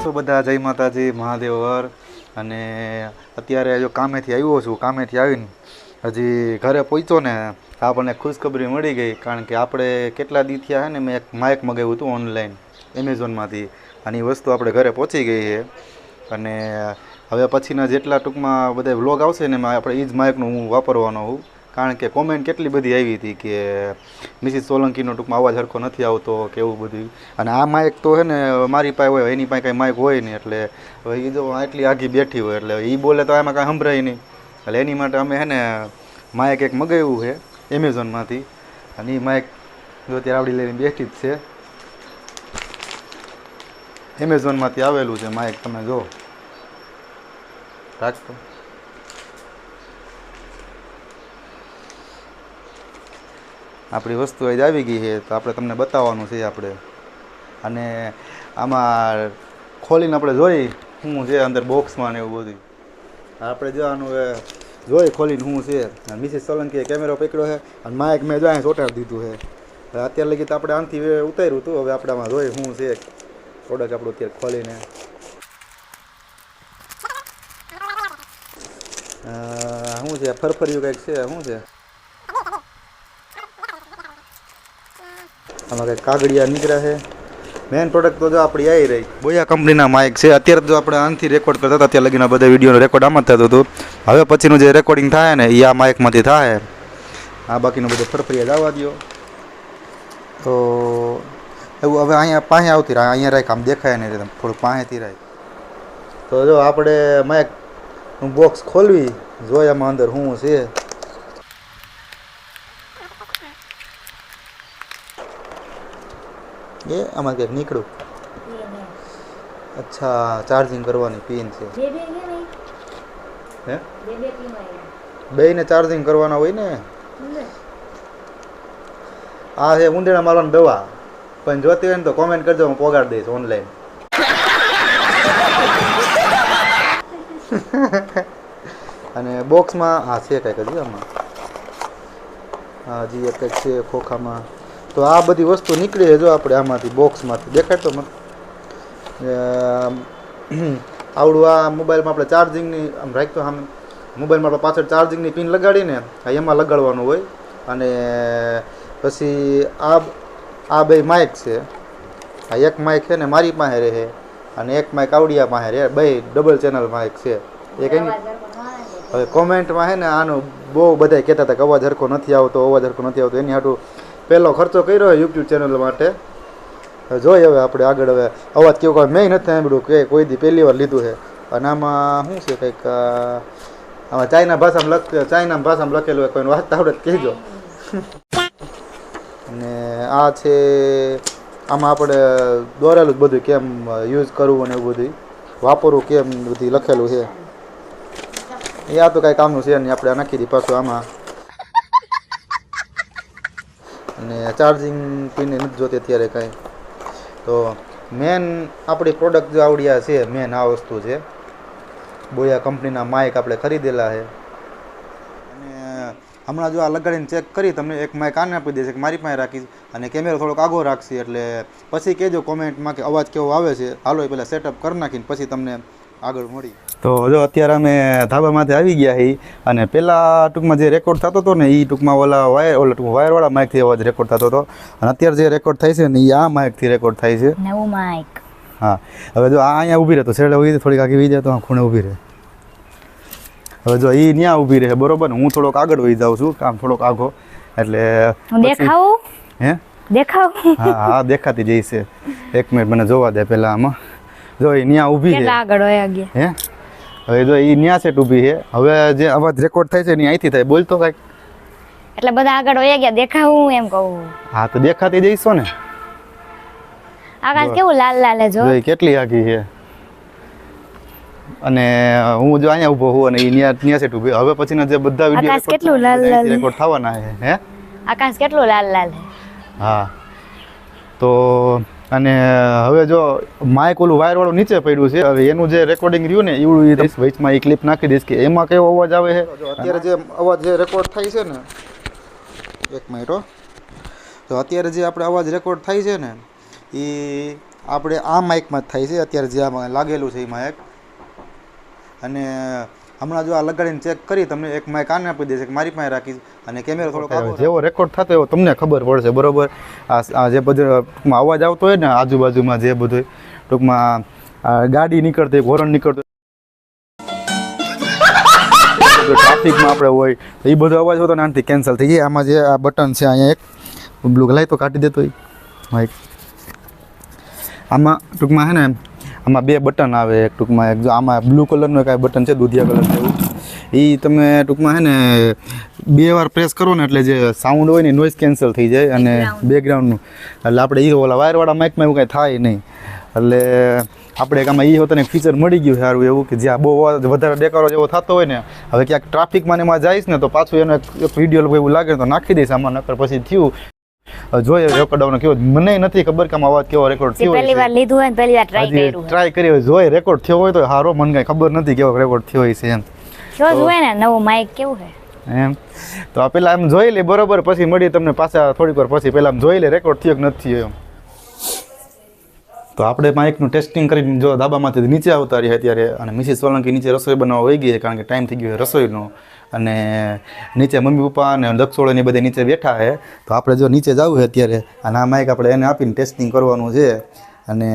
છો બધા? જય માતાજી, મહાદેવ હર અને અત્યારે જો કામેથી આવ્યો છું, કામેથી આવીને હજી ઘરે પહોંચ્યો ને આપણને ખુશખબરી મળી ગઈ, કારણ કે આપણે કેટલા દી થયા છે ને, મેં એક માઇક મગાવ્યું હતું ઓનલાઈન, એમેઝોનમાંથી. અને એ વસ્તુ આપણે ઘરે પહોંચી ગઈ છે અને હવે પછીના જેટલા ટૂંકમાં બધા વ્લોગ આવશે ને, એમાં આપણે એ જ માઇકનું હું વાપરવાનો હું કારણ કે કોમેન્ટ કેટલી બધી આવી હતી કે મિસિસ સોલંકીનો ટૂંકમાં અવાજ સરખો નથી આવતો કે એવું બધું. અને આ માઇક તો છે ને, મારી પાસે હોય, એની પાસે કાંઈ માઇક હોય નહીં. એટલે એ જો આટલી આઘી બેઠી હોય, એટલે એ બોલે તો એમાં કાંઈ સંભળાય નહીં. એટલે એની માટે અમે છે ને માઇક એક મગાવ્યું છે એમેઝોનમાંથી અને એ માઇક જો અત્યારે આવડી લઈને બેઠી જ છે. એમેઝોનમાંથી આવેલું છે માઇક તમે જો. રાખતો આપણી વસ્તુ આજે આવી ગઈ છે, તો આપણે તમને બતાવવાનું છે આપણે. અને આમાં ખોલીને આપણે જોઈ શું છે અંદર બોક્સમાં ને એવું બધું. આપણે જો આનું જોઈ ખોલીને શું છે. અને મિસિસ સોલંકીએ કેમેરો પકડ્યો છે, અને માઇક મેં જો અહીં દીધું છે. અત્યારે લગી તો આપણે આમથી ઉતાર્યું હતું હવે આપણે આમાં જોઈ શું છે. પ્રોડક્ટ આપણું અત્યારે ખોલીને. શું છે? ફરફરિયું કંઈક છે, શું છે? આમાં કંઈક કાગળિયા નીકળ્યા છે. મેન પ્રોડક્ટ તો જો આપણી આવી રહી. બોયા કંપનીના માઇક છે. અત્યારે જો આપણે આનથી રેકોર્ડ કરતા હતા, ત્યાં લગીના બધા વિડીયોનો રેકોર્ડ આમાં થતો હતો. હવે પછીનું જે રેકોર્ડિંગ થાય ને એ આ માઇકમાંથી થાય. આ બાકીનું બધું ફરફરિયા આવવા દો તો એવું હવે અહીંયા પાસે આવતી રહે. અહીંયા રાખ આમ દેખાય નહીં તમે થોડુંક પાસેથી રાખ તો જો આપણે માઇક બોક્સ ખોલવી જોઈએ આમાં અંદર શું છે. એ આમાં કંઈક નીકળ્યું અચ્છા ચાર્જિંગ કરવાની પિન છે. હે? ને ચાર્જિંગ કરવાના હોય ને? આ છે ઊંડેણા મારવાની દવા. પણ જોતી હોય ને તો કોમેન્ટ કરજો હું પોગાડી દઈશ ઓનલાઈન અને બોક્સમાં હા છે કંઈક હજી આમાં? હા હજી એક કંઈક છે ખોખામાં. તો આ બધી વસ્તુ નીકળી જો આપણે આમાંથી, બોક્સમાંથી. દેખાય તો મને? આવડું આ મોબાઈલમાં આપણે ચાર્જિંગની, આમ રાખતો આમ, મોબાઈલમાં આપણે પાછળ ચાર્જિંગની પિન લગાડીને એમાં લગાડવાનું હોય. અને પછી આ આ બે માઇક છે. આ એક માઇક છે ને મારી પાસે રહે. અને એક માઇક આવડિયા પાસે રહે. બે ડબલ ચેનલ માઇક છે. એક એની હવે કોમેન્ટમાં છે ને આનું બહુ બધા કહેતા હતા કે અવાજ હરખો નથી આવતો, અવાજ હરખો નથી આવતો. એની હાટું પહેલો ખર્ચો કર્યો યુટ્યુબ ચેનલ માટે. જોઈએ હવે આપણે આગળ હવે. અવાજ કેવો કોઈ મેં નથી સાંભળ્યું કે કોઈ દી પહેલી વાર લીધું છે. અને આમાં શું છે કંઈક આમાં ચાઇના ભાષામાં લખ ચાઇના ભાષામાં લખેલું હોય કોઈને વાંચતા આવડે કહેજો. અને આ છે, આમાં આપણે દોરેલું જ બધું કેમ યુઝ કરવું અને એવું બધું વાપરવું કેમ બધું લખેલું છે. એ આ તો કાંઈ કામનું છે નહીં, આપણે નાખી દઈએ પાછું આમાં. અને ચાર્જિંગ પીને નથી જોતી અત્યારે કાંઈ. તો મેન આપણી પ્રોડક્ટ જો આવડ્યા છે મેન આ વસ્તુ છે. બોયા કંપનીના માઇક આપણે ખરીદેલા છે. અને હમણાં જો આ લગાડીને ચેક કરી, તમને એક માઇક આને આપી દેશે કે મારી પાસે રાખીશ અને કેમેરો થોડોક આગો રાખશે, એટલે પછી કહેજો કોમેન્ટમાં કે અવાજ કેવો આવે છે. હાલો એ પહેલાં સેટઅપ કરી નાખીને પછી તમને આગળ મળી. તો જો અત્યારે અમે ધાબામાંથી આવી ગયા છીએ અને પહેલાં ટૂંકમાં જે રેકોર્ડ થતો હતો ને એ ટૂંકમાં ઓલા વાયર ઓલા ટૂંકમાં વાયરવાળા માઇકથી અવાજ રેકોર્ડ થતો હતો. અને અત્યારે જે રેકોર્ડ થાય છે ને એ આ માઇકથી રેકોર્ડ થાય છે. નવું માઇક હા. હવે જો આ અહીંયા ઊભી રહે તો છેડે ઊભી થોડીક આગળ વી જાય તો આ ખૂણે ઊભી રહે. હવે જો એ ત્યાં ઊભી રહે બરોબર હું થોડોક આગળ વહી જાઉં છું કામ થોડોક આગો એટલે દેખાવું? હે? દેખાવ? હા હા દેખાતી જઈ છે એક મિનિટ મને જોવા દે પહેલાં આમાં. જો એ ત્યાં ઊભી રહે. આગળ હે? હવે જો એ ન્યા સેટ ઊભી છે. હવે જે અવાજ રેકોર્ડ થાય છે ને અહીંથી થાય. બોલતો કાંઈક. એટલે બધા આગળ હોય ગયા દેખાવું એમ કહું. હા તો દેખાતી જઈશો ને. આકાશ કેવું લાલ લાલ જો કેટલી આગી છે. અને હું જો અહીંયા ઊભો હું અને એ ન્યા ન્યા સેટ ઊભી. હવે પછીના જે બધા આકાશ કેટલું લાલ લાલ રેકોર્ડ થવાના છે હે? આકાશ કેટલું લાલ લાલ હા. તો અને હવે જો માઇક ઓલું વાયર વાળું નીચે પડ્યું છે હવે એનું જે રેકોર્ડિંગ રહ્યું ને એવું વચમાં એ ક્લિપ નાખી દઈશ કે એમાં કેવો અવાજ આવે છે? અત્યારે જે અવાજ જે રેકોર્ડ થાય છે ને એક મિનિટો તો અત્યારે જે આપણે અવાજ રેકોર્ડ થાય છે ને એ આપણે આ માઇકમાં જ થાય છે અત્યારે જે આમાં લાગેલું છે એ માઇક અને હમણાં જો આ લગાડીને ચેક કરી તમને એક માઇક આને આપી દેશે કે મારી પાસે રાખીશ અને કેમેરો થોડો જેવો રેકોર્ડ થતો એવો તમને ખબર પડશે બરોબર? આ જે બધું અવાજ આવતો હોય ને આજુબાજુમાં જે બધું ટૂંકમાં આ ગાડી નીકળતી હોરન નીકળતો ટ્રાફિકમાં આપણે હોય તો એ બધો અવાજ હોતો ને આનાથી કેન્સલ થઈ જાય. આમાં જે આ બટન છે અહીંયા એક બ્લુ લાઈ તો કાઢી દેતો હોય. માઇક આમાં ટૂંકમાં છે ને આમાં બે બટન આવે એક ટૂંકમાં એક આમાં બ્લુ કલરનું કાંઈ બટન છે દૂધિયા કલર જેવું એ તમે ટૂંકમાં છે ને બે વાર પ્રેસ કરો ને એટલે જે સાઉન્ડ હોય ને નોઇઝ કેન્સલ થઈ જાય અને બેકગ્રાઉન્ડનું એટલે આપણે એ ઓલા વાયરવાળા માઇકમાં એવું કાંઈ થાય નહીં. એટલે આપણે આમાં એ હોતા ફીચર મળી ગયું સારું એવું કે જ્યાં બહુ વધારે ડેકારો જેવો થતો હોય ને હવે ક્યાંક ટ્રાફિકમાં ને એમાં જઈશ ને તો પાછું એનો એક વીડિયો એવું લાગે તો નાખી દઈશ આમાં નકર પછી થયું. જોઈએ રેકોર્ડ કેવો મને નથી ખબર કે આમાં અવાજ કેવો રેકોર્ડ થયો પહેલી વાર લીધું હોય પહેલી વાર ટ્રાય કર્યું ટ્રાય કરી હોય. જોઈએ રેકોર્ડ થયો હોય તો હારો મને કઈ ખબર નથી કેવો રેકોર્ડ થયો હોય છે એમ. જો જોઈએ ને નવું માઇક કેવું છે? એમ. તો આ પેલા એમ જોઈ લે બરોબર પછી મળી તમને પાછા થોડીક વાર પછી. પેલા આમ જોઈ લે રેકોર્ડ થયો કે નથી થયો એમ. તો આપણે માઇકનું ટેસ્ટિંગ કરીને જો ધાબામાંથી નીચે આવતા રહ્યા અત્યારે અને મિસિસ સોલંકી નીચે રસોઈ બનાવવા વહી ગઈ કારણ કે ટાઈમ થઈ ગયો રસોઈનો. અને નીચે મમ્મી પપ્પા અને દક્ષોળે ને બધે નીચે બેઠા છે. તો આપણે જો નીચે જવું છે અત્યારે, અને આ માઇક આપણે એને આપીને ટેસ્ટિંગ કરવાનું છે. અને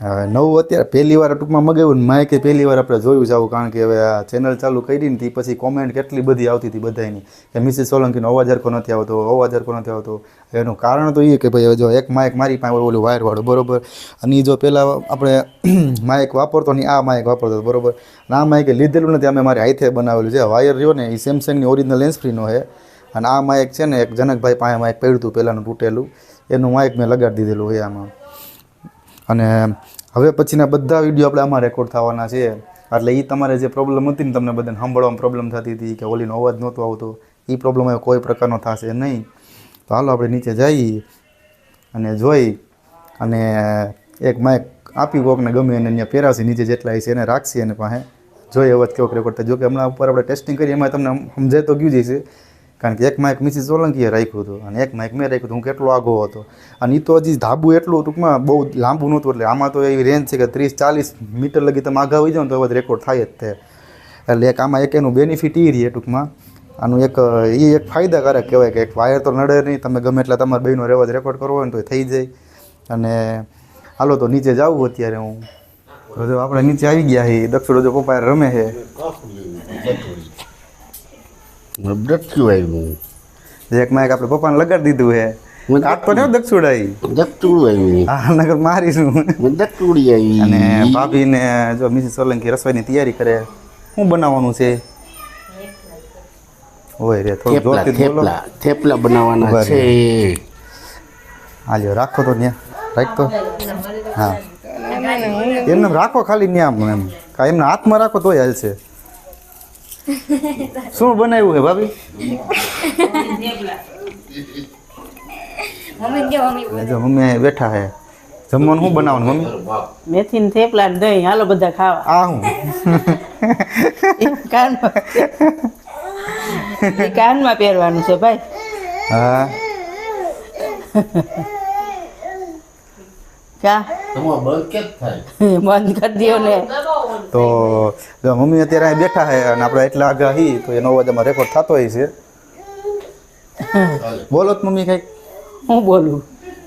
નવું અત્યારે પહેલી વાર ટૂંકમાં મગાવ્યું ને કે પહેલી વાર આપણે જોયું જાવું કારણ કે હવે આ ચેનલ ચાલુ કરી ને તે પછી કોમેન્ટ કેટલી બધી આવતી હતી બધાની કે મિસિસ સોલંકીનો અવાજ હરખો નથી આવતો, અવાજ હરખો નથી આવતો. એનું કારણ તો એ કે ભાઈ જો એક માઇક મારી પાસે ઓલું વાયરવાળું બરોબર? અને જો પહેલાં આપણે માઇક વાપરતો નહીં આ માઇક વાપરતો, બરાબર? આ માઇકે લીધેલું નથી, અમે મારી હાથે બનાવેલું છે. વાયર રહ્યો ને એ સેમસંગની ઓરિજિનલ લેન્સ ફ્રીનો છે. અને આ માઇક છે ને એક જનકભાઈ પાસે માઇક પડ્યું હતું પહેલાંનું તૂટેલું. એનું માઇક મેં લગાડી દીધેલું છે આમાં. અને હવે પછીના બધા વીડિયો આપણે આમાં રેકોર્ડ થવાના છે. એટલે એ તમારે જે પ્રોબ્લેમ હતી ને તમને બધાને સાંભળવામાં પ્રોબ્લેમ થતી હતી કે ઓલીનો અવાજ નહોતો આવતો એ પ્રોબ્લેમ હવે કોઈ પ્રકારનો થશે નહીં. તો હાલો આપણે નીચે જઈએ અને જોઈ અને એક માઇક આપી કોકને ગમે અને અહીંયા પહેરાવશે નીચે જેટલા છે એને રાખશે એને પાસે. જોઈએ અવાજ કેવો રેકોર્ડ થાય. જો કે હમણાં ઉપર આપણે ટેસ્ટિંગ કરીએ, એમાં તમને સમજાય તો ગયું જશે કારણ કે એક માઇક મિસિસ સોલંકીએ રાખ્યું હતું અને એક માઇક મેં રાખ્યું હતું. હું કેટલો આગો હતો. અને એ તો હજી ધાબુ એટલું ટૂંકમાં બહુ લાંબુ નહોતું, એટલે આમાં તો એવી રેન્જ છે કે ત્રીસ ચાલીસ મીટર લગી તમે આગા હોઈ જાઓ તો હવે રેકોર્ડ થાય જ તે. એટલે એક આમાં એક એનું બેનિફિટ એ રહે ટૂંકમાં આનું એક એ એક ફાયદાકારક કહેવાય કે એક વાયર તો નડે નહીં. તમે ગમે એટલા તમારે બેનો જ રેકોર્ડ કરવો હોય ને તો થઈ જાય. અને હાલો તો નીચે જાવું અત્યારે હું. તો આપણે નીચે આવી ગયા છીએ દક્ષિણ જો પપ્પા રમે છે દક્ષું આવ્યું જે એક આપણે પપ્પાને લગાડી દીધું છે કાઢતો ને દક્ષુડાઈ દક્ષું આવ્યું હા નગર મારીશું. દક્ષુડી આવી અને ભાભીને જો મિસિસ સોલંકી રસોઈની તૈયારી કરે શું બનાવવાનું છે? હોય રે થોડું જોરથી થેપલા થેપલા બનાવવાના છે. હાલ્યો રાખો તો ત્યાં રાખતો હા. એમને રાખો ખાલી ત્યાં એમ. કા એમને હાથમાં રાખો તોય હાલશે. શું બનાવ્યું છે ભાભી? મમ્મી જો મમ્મી બેઠા છે. જમવાનું શું બનાવવાનું મમ્મી? મેથીને થેપલા ને દહીં. હાલો બધા ખાવા. આ હું? કાનમાં કાનમાં પહેરવાનું છે ભાઈ. હા. કા બંધ કરી દો ને. તો જો મમ્મી અત્યારે અહીં બેઠા છે અને આપણે એટલા આગા હી તો એનો અવાજ અમારે રેકોર્ડ થતો હોય છે. બોલો તો મમ્મી કંઈક. હું બોલું?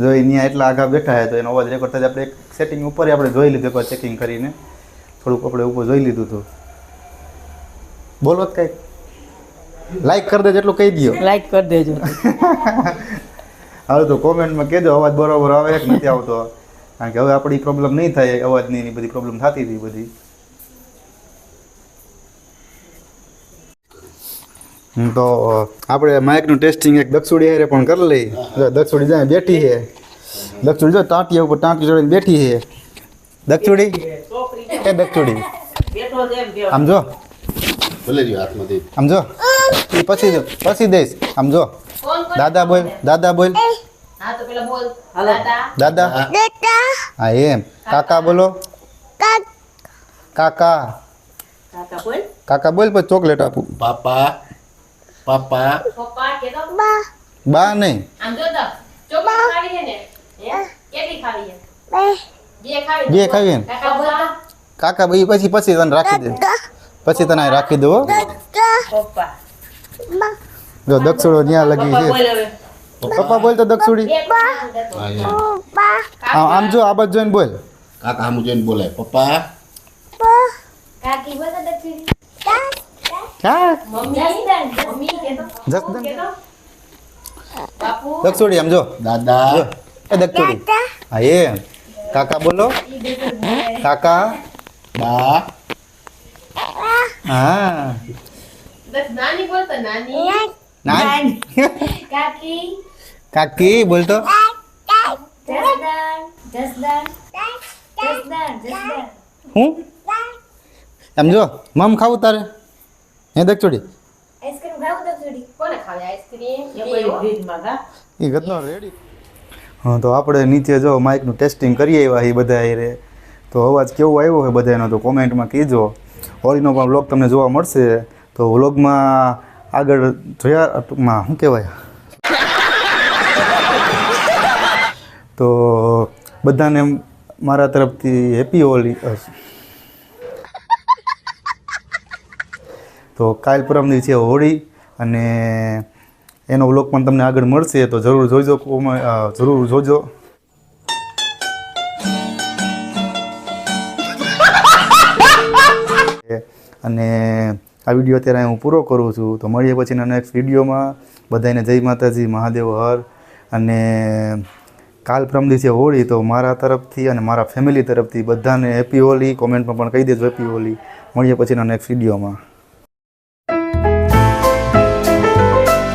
જો અહીંયા એટલા આગા બેઠા છે તો એનો અવાજ રેકોર્ડ થાય. આપણે એક સેટિંગ ઉપર આપણે જોઈ લીધું એકવાર ચેકિંગ કરીને. થોડુંક આપણે ઉપર જોઈ લીધું હતું. બોલો તો કંઈક. લાઈક કરી દેજો એટલું કહી દો લાઈક કરી દેજો. હવે તો કોમેન્ટમાં કહેજો અવાજ બરોબર આવે કે નથી આવતો. કારણ કે હવે આપણી પ્રોબ્લેમ નહીં થાય અવાજની એની બધી પ્રોબ્લેમ થતી હતી બધી. હમ, તો આપણે માઇકનું ટેસ્ટિંગ એક દક્ષુડી હારે પણ કરી લઈ. દક્ષુડી જાય બેઠી છે. દક્ષુડી જો ટાંટિયા ઉપર ટાંટી ચડીને બેઠી છે. દક્ષુડી? એ દક્ષુડી. આમ જો. આમ જો. એ પછી જો પછી દઈશ. આમ જો. દાદા બોલ દાદા બોલ. દાદા. હા. એમ. કાકા. બોલો. કાકા. કાકા. બોલ. પછી ચોકલેટ આપું. પાપા પાપા બા. નહીં. આમ જો તો. ચોકલેટ ખાવી છે ને? હે? કેટલી ખાવી છે? બે. ખાવી ને કાકા ભાઈ પછી પછી તને રાખી દે. પછી તને રાખી દો પપ્પા. જો દક્ષિણો ત્યાં લગી છે. બોલ હવે. પપ્પા બોલ તો દક્ષુડી. હા, આમ જો આ બાજુ જોઈને બોલ. કાકા આમ જોઈને બોલાય પપ્પા. કાકી બોલ દક્ષિણ હા જસદન મમ્મી? કે તો જસદન દક્ષુડી આમ જો. દાદા. એ દક્ષુડી. હા એ. કાકા બોલો. કાકા. બા. હા. નાની બોલતો નાની. નાની. કાકી? કાકી બોલતો હું? એમ જો મમ ખાવું તારે? હે રેડી હા તો આપણે નીચે જો માઇકનું ટેસ્ટિંગ કરીએ એવા એ બધા એ તો અવાજ કેવો આવ્યો હોય બધાનો તો કોમેન્ટમાં કીજો હોળીનો પણ વ્લોગ તમને જોવા મળશે. તો વ્લોગમાં આગળ જોયા શું કહેવાય? તો બધાને મારા તરફથી હેપી હોલી તો કાલ પરમ દિવસે હોળી અને એનો વ્લોગ પણ તમને આગળ મળશે, તો જરૂર જોઈજો જરૂર જોજો. અને આ વીડિયો અત્યારે હું પૂરો કરું છું, તો મળીએ પછીના નેક્સ્ટ વિડીયોમાં. બધાને જય માતાજી, મહાદેવ હર. અને કાલ પ્રમ હોળી, તો મારા તરફથી અને મારા ફેમિલી તરફથી બધાને હેપી હોલી કોમેન્ટમાં પણ કહી દેજો હેપી હોલી મળીએ પછીના નેક્સ્ટ વિડીયોમાં